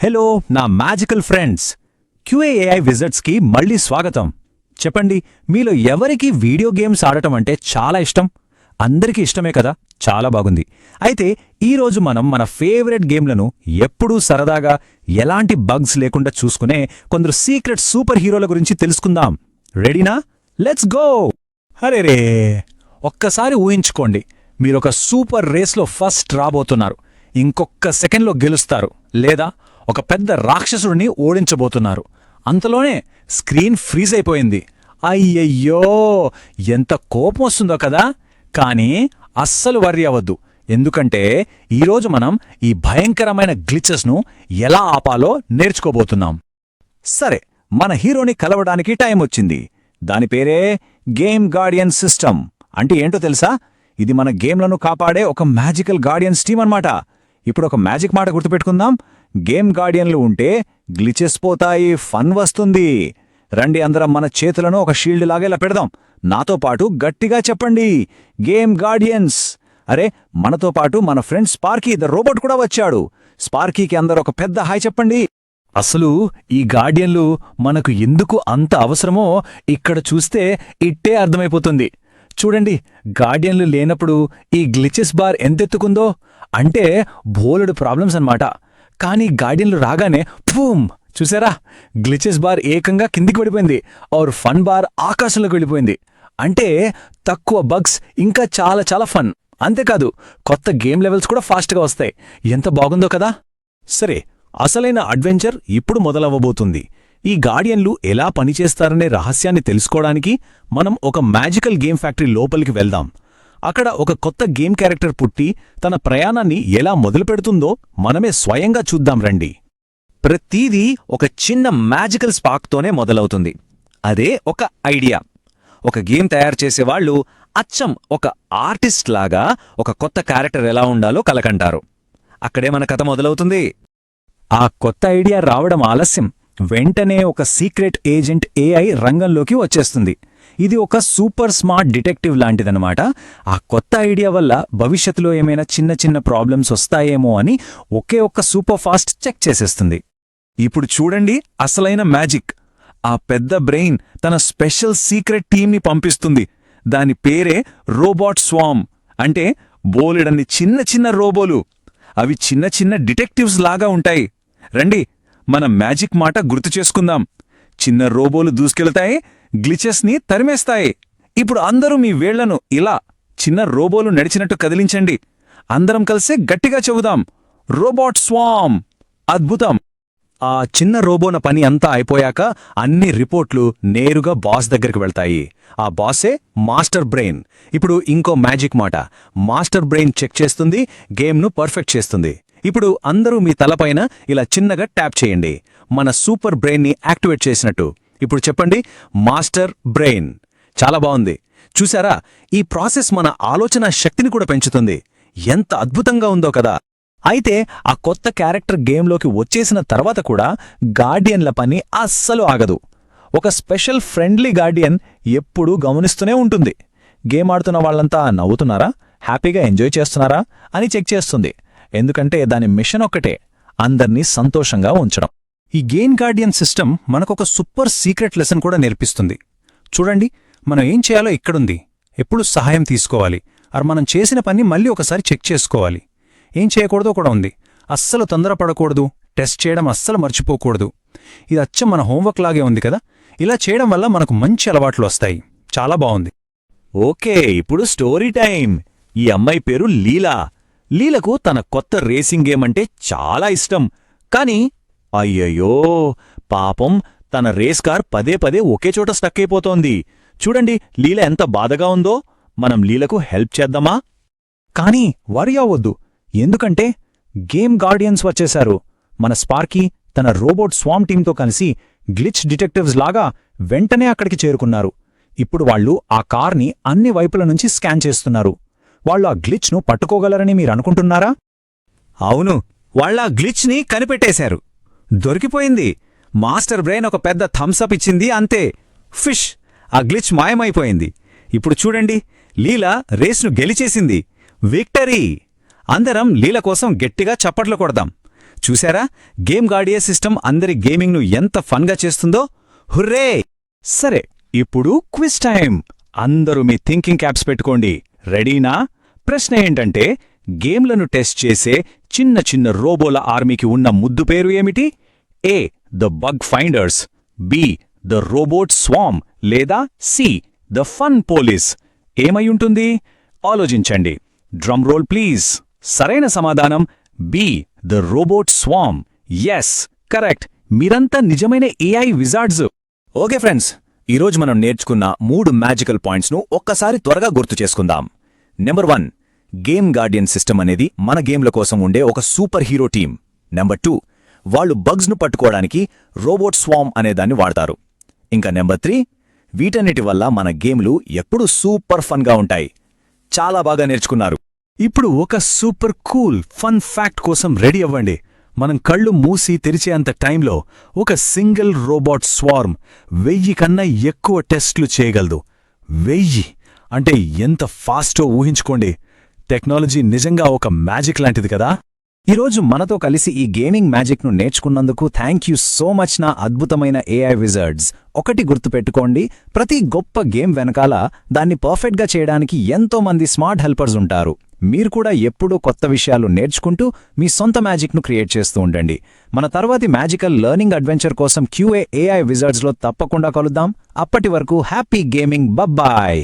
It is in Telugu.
హలో నా మ్యాజికల్ ఫ్రెండ్స్. క్యూఏఐ విజిట్స్కి మళ్ళీ స్వాగతం. చెప్పండి మీలో ఎవరికి వీడియో గేమ్స్ ఆడటం అంటే చాలా ఇష్టం? అందరికీ ఇష్టమే కదా? చాలా బాగుంది. అయితే ఈరోజు మనం మన ఫేవరెట్ గేమ్లను ఎప్పుడూ సరదాగా ఎలాంటి బగ్స్ లేకుండా చూసుకునే కొందరు సీక్రెట్ సూపర్ హీరోల గురించి తెలుసుకుందాం. రెడీనా? Let's go! అరే రే ఒక్కసారి ఊహించుకోండి. మీరొక సూపర్ రేస్లో ఫస్ట్ రాబోతున్నారు. ఇంకొక్క సెకండ్లో గెలుస్తారు. లేదా ఒక పెద్ద రాక్షసుడిని ఓడించబోతున్నారు. అంతలోనే స్క్రీన్ ఫ్రీజ్ అయిపోయింది. అయ్యయ్యో! ఎంత కోపం వస్తుందో కదా! కానీ అస్సలు వర్రీ అవ్వద్దు. ఎందుకంటే ఈరోజు మనం ఈ భయంకరమైన గ్లిచెస్ను ఎలా ఆపాలో నేర్చుకోబోతున్నాం. సరే మన హీరోని కలవడానికి టైం వచ్చింది. దాని పేరే గేమ్ గార్డియన్ సిస్టమ్ అంటే ఏంటో తెలుసా? ఇది మన గేమ్లను కాపాడే ఒక మ్యాజికల్ గార్డియన్స్ టీమ్ అన్నమాట. ఇప్పుడు ఒక మ్యాజిక్ మాట గుర్తుపెట్టుకుందాం. గేమ్ గార్డియన్లు ఉంటే గ్లిచెస్ పోతాయి ఫన్ వస్తుంది. రండి అందరం మన చేతులను ఒక షీల్డ్ లాగా ఇలా పెడదాం. నాతో పాటు గట్టిగా చెప్పండి. Game guardians. అరే మనతో పాటు మన ఫ్రెండ్ స్పార్కీ ద రోబోట్ కూడా వచ్చాడు. స్పార్కీకి అందరూ ఒక పెద్ద హాయ్ చెప్పండి. అసలు ఈ గార్డియన్లు మనకు ఎందుకు అంత అవసరమో ఇక్కడ చూస్తే ఇట్టే అర్థమైపోతుంది. చూడండి గార్డియన్లు లేనప్పుడు ఈ గ్లిచెస్ బార్ ఎంతెత్తుకుందో. అంటే బోలెడు ప్రాబ్లమ్స్ అన్నమాట. కానీ గార్డియన్లు రాగానే ఫూమ్ చూసారా? గ్లిచెస్ బార్ ఏకంగా కిందికి పడిపోయింది. ఆర్ ఫన్ బార్ ఆకాశంలోకి వెళ్ళిపోయింది. అంటే తక్కువ బగ్స్ ఇంకా చాలా చాలా ఫన్. అంతేకాదు కొత్త గేమ్ లెవెల్స్ కూడా ఫాస్ట్గా వస్తాయి. ఎంత బాగుందో కదా? సరే అసలైన అడ్వెంచర్ ఇప్పుడు మొదలవ్వబోతుంది. ఈ గార్డియన్లు ఎలా పనిచేస్తారనే రహస్యాన్ని తెలుసుకోవడానికి మనం ఒక మ్యాజికల్ గేమ్ ఫ్యాక్టరీ లోపలికి వెళ్దాం. అక్కడ ఒక కొత్త గేమ్ క్యారెక్టర్ పుట్టి తన ప్రయాణాన్ని ఎలా మొదలుపెడుతుందో మనమే స్వయంగా చూద్దాం రండి. ప్రతీదీ ఒక చిన్న మ్యాజికల్ స్పార్క్తోనే మొదలవుతుంది. అదే ఒక ఐడియా. ఒక గేమ్ తయారు చేసేవాళ్ళు అచ్చం ఒక ఆర్టిస్ట్ లాగా ఒక కొత్త క్యారెక్టర్ ఎలా ఉండాలో కలకంటారు. అక్కడే మన కథ మొదలవుతుంది. ఆ కొత్త ఐడియా రావడం ఆలస్యం. వెంటనే ఒక సీక్రెట్ ఏజెంట్ ఏఐ రంగంలోకి వచ్చేస్తుంది. ఇది ఒక సూపర్ స్మార్ట్ డిటెక్టివ్ లాంటిదనమాట ఆ కొత్త ఐడియా వల్ల భవిష్యత్తులో ఏమైనా చిన్న చిన్న ప్రాబ్లమ్స్ వస్తాయేమో అని ఒకే ఒక్క సూపర్ ఫాస్ట్ చెక్ చేసేస్తుంది. ఇప్పుడు చూడండి అసలైన మ్యాజిక్. ఆ పెద్ద బ్రెయిన్ తన స్పెషల్ సీక్రెట్ టీంని పంపిస్తుంది. దాని పేరే రోబోట్ స్వామ్. అంటే బోలెడన్ని చిన్న చిన్న రోబోలు. అవి చిన్న చిన్న డిటెక్టివ్స్ లాగా ఉంటాయి. రండి మన మ్యాజిక్ మాట గుర్తు చేసుకుందాం. చిన్న రోబోలు దూసుకెళ్తాయి గ్లిచెస్ని తరిమేస్తాయి. ఇప్పుడు అందరూ మీ వేళ్ళను ఇలా చిన్న రోబోలు నడిచినట్టు కదిలించండి. అందరం కలిసే గట్టిగా చెబుదాం. Robot swarm! అద్భుతం! ఆ చిన్న రోబోన పని అంతా అయిపోయాక అన్ని రిపోర్ట్లు నేరుగా బాస్ దగ్గరికి వెళ్తాయి. ఆ బాసే మాస్టర్ బ్రెయిన్. ఇప్పుడు ఇంకో మ్యాజిక్ మాట. మాస్టర్ బ్రెయిన్ చెక్ చేస్తుంది గేమ్ను పర్ఫెక్ట్ చేస్తుంది. ఇప్పుడు అందరూ మీ తలపైన ఇలా చిన్నగా ట్యాప్ చేయండి. మన సూపర్ బ్రెయిన్ని యాక్టివేట్ చేసినట్టు. ఇప్పుడు చెప్పండి మాస్టర్ బ్రెయిన్. చాలా బాగుంది. చూసారా ఈ ప్రాసెస్ మన ఆలోచన శక్తిని కూడా పెంచుతుంది. ఎంత అద్భుతంగా ఉందో కదా. అయితే ఆ కొత్త క్యారెక్టర్ గేమ్లోకి వచ్చేసిన తర్వాత కూడా గార్డియన్ల పని అస్సలు ఆగదు. ఒక స్పెషల్ ఫ్రెండ్లీ గార్డియన్ ఎప్పుడూ గమనిస్తూనే ఉంటుంది. గేమ్ ఆడుతున్న వాళ్ళంతా నవ్వుతున్నారా? హ్యాపీగా ఎంజాయ్ చేస్తున్నారా? అని చెక్ చేస్తుంది. ఎందుకంటే దాని మిషన్ ఒక్కటే. అందర్నీ సంతోషంగా ఉంచడం. ఈ గెయిన్ గార్డియన్ సిస్టమ్ మనకొక సూపర్ సీక్రెట్ లెసన్ కూడా నేర్పిస్తుంది. చూడండి మనం ఏం చేయాలో ఇక్కడుంది. ఎప్పుడు సహాయం తీసుకోవాలి. అర్ మనం చేసిన పని మళ్ళీ ఒకసారి చెక్ చేసుకోవాలి. ఏం చేయకూడదో కూడా ఉంది. అస్సలు తొందరపడకూడదు. టెస్ట్ చేయడం అస్సలు మర్చిపోకూడదు. ఇది అచ్చం మన హోంవర్క్ లాగే ఉంది కదా? ఇలా చేయడం వల్ల మనకు మంచి అలవాట్లు వస్తాయి. చాలా బాగుంది. ఓకే ఇప్పుడు స్టోరీ టైం ఈ అమ్మాయి పేరు లీలా. లీలకు తన కొత్త రేసింగ్ గేమ్ అంటే చాలా ఇష్టం. కానీ అయ్యయ్యో పాపం తన రేస్ కార్ పదే పదే ఒకే చోట స్టక్ అయిపోతోంది. చూడండి లీల ఎంత బాధగా ఉందో. మనం లీలకు హెల్ప్ చేద్దామా? కానీ వరి అవ్వద్దు ఎందుకంటే గేమ్ గార్డియన్స్ వచ్చేశారు. మన స్పార్కీ తన రోబోట్ స్వామ్ టీంతో కలిసి గ్లిచ్ డిటెక్టివ్స్ లాగా వెంటనే అక్కడికి చేరుకున్నారు. ఇప్పుడు వాళ్ళు ఆ కార్ని అన్ని వైపుల నుంచి స్కాన్ చేస్తున్నారు. వాళ్ళు ఆ గ్లిచ్ను పట్టుకోగలరని మీరనుకుంటున్నారా? అవును వాళ్ళ గ్లిచ్ని కనిపెట్టేశారు. దొరికిపోయింది. మాస్టర్ బ్రెయిన్ ఒక పెద్ద థమ్సప్ ఇచ్చింది అంతే. ఫిష్ ఆ గ్లిచ్ మాయమైపోయింది. ఇప్పుడు చూడండి లీలా రేస్ను గెలిచేసింది. విక్టరీ! అందరం లీల కోసం గట్టిగా చప్పట్లు కొడదాం. చూశారా? గేమ్ గాడియా సిస్టమ్ అందరి గేమింగ్ను ఎంత ఫన్గా చేస్తుందో? హుర్రే! సరే ఇప్పుడు క్విజ్ టైం. అందరూ మీ థింకింగ్ క్యాప్స్ పెట్టుకోండి. రెడీనా? ప్రశ్న ఏంటంటే గేమ్లను టెస్ట్ చేసే చిన్న చిన్న రోబోల ఆర్మీకి ఉన్న ముద్దు పేరు ఏమిటి? A the bug finders B the robot swarm లేదా సి ద ఫన్ పోలీస్. ఏమై ఉంటుంది? ఆలోచించండి. Drum roll please. సరైన సమాధానం B the robot swarm. Yes correct. మీరంతా నిజమైన ఏఐ విజార్డ్స్. ఓకే ఫ్రెండ్స్ ఈరోజు మనం నేర్చుకున్న మూడు మ్యాజికల్ పాయింట్స్ను ఒక్కసారి త్వరగా గుర్తు చేసుకుందాం. Number one game guardian system అనేది మన గేమ్ల కోసం ఉండే ఒక super hero team number two వాళ్ళు బగ్స్ను పట్టుకోవడానికి రోబోట్ స్వామ్ అనేదాన్ని వాడతారు. ఇంకా నెంబర్ త్రీ వీటన్నిటి వల్ల మన గేమ్లు ఎప్పుడూ సూపర్ ఫన్గా ఉంటాయి. చాలా బాగా నేర్చుకున్నారు. ఇప్పుడు ఒక సూపర్ కూల్ ఫన్ ఫ్యాక్ట్ కోసం రెడీ అవ్వండి. మనం కళ్ళు మూసి తెరిచేంత టైంలో ఒక సింగిల్ రోబోట్ స్వార్మ్ వెయ్యి కన్నా ఎక్కువ టెస్ట్లు చేయగలదు. వెయ్యి! అంటే ఎంత ఫాస్టో ఊహించుకోండి. టెక్నాలజీ నిజంగా ఒక మ్యాజిక్ లాంటిది కదా? ఈరోజు మనతో కలిసి ఈ గేమింగ్ మ్యాజిక్ను నేర్చుకున్నందుకు థ్యాంక్ యూ సో మచ్ నా అద్భుతమైన ఏఐ విజర్డ్స్ ఒకటి గుర్తుపెట్టుకోండి ప్రతి గొప్ప గేమ్ వెనకాల దాన్ని పర్ఫెక్ట్గా చేయడానికి ఎంతో మంది స్మార్ట్ హెల్పర్స్ ఉంటారు. మీరు కూడా ఎప్పుడూ కొత్త విషయాలు నేర్చుకుంటూ మీ సొంత మ్యాజిక్ను క్రియేట్ చేస్తూ ఉండండి. మన తర్వాతి మ్యాజికల్ లెర్నింగ్ అడ్వెంచర్ కోసం క్యూఏ ఏఐ విజర్డ్స్లో తప్పకుండా కలుద్దాం. అప్పటి వరకు హ్యాపీ గేమింగ్ బబ్బాయ్!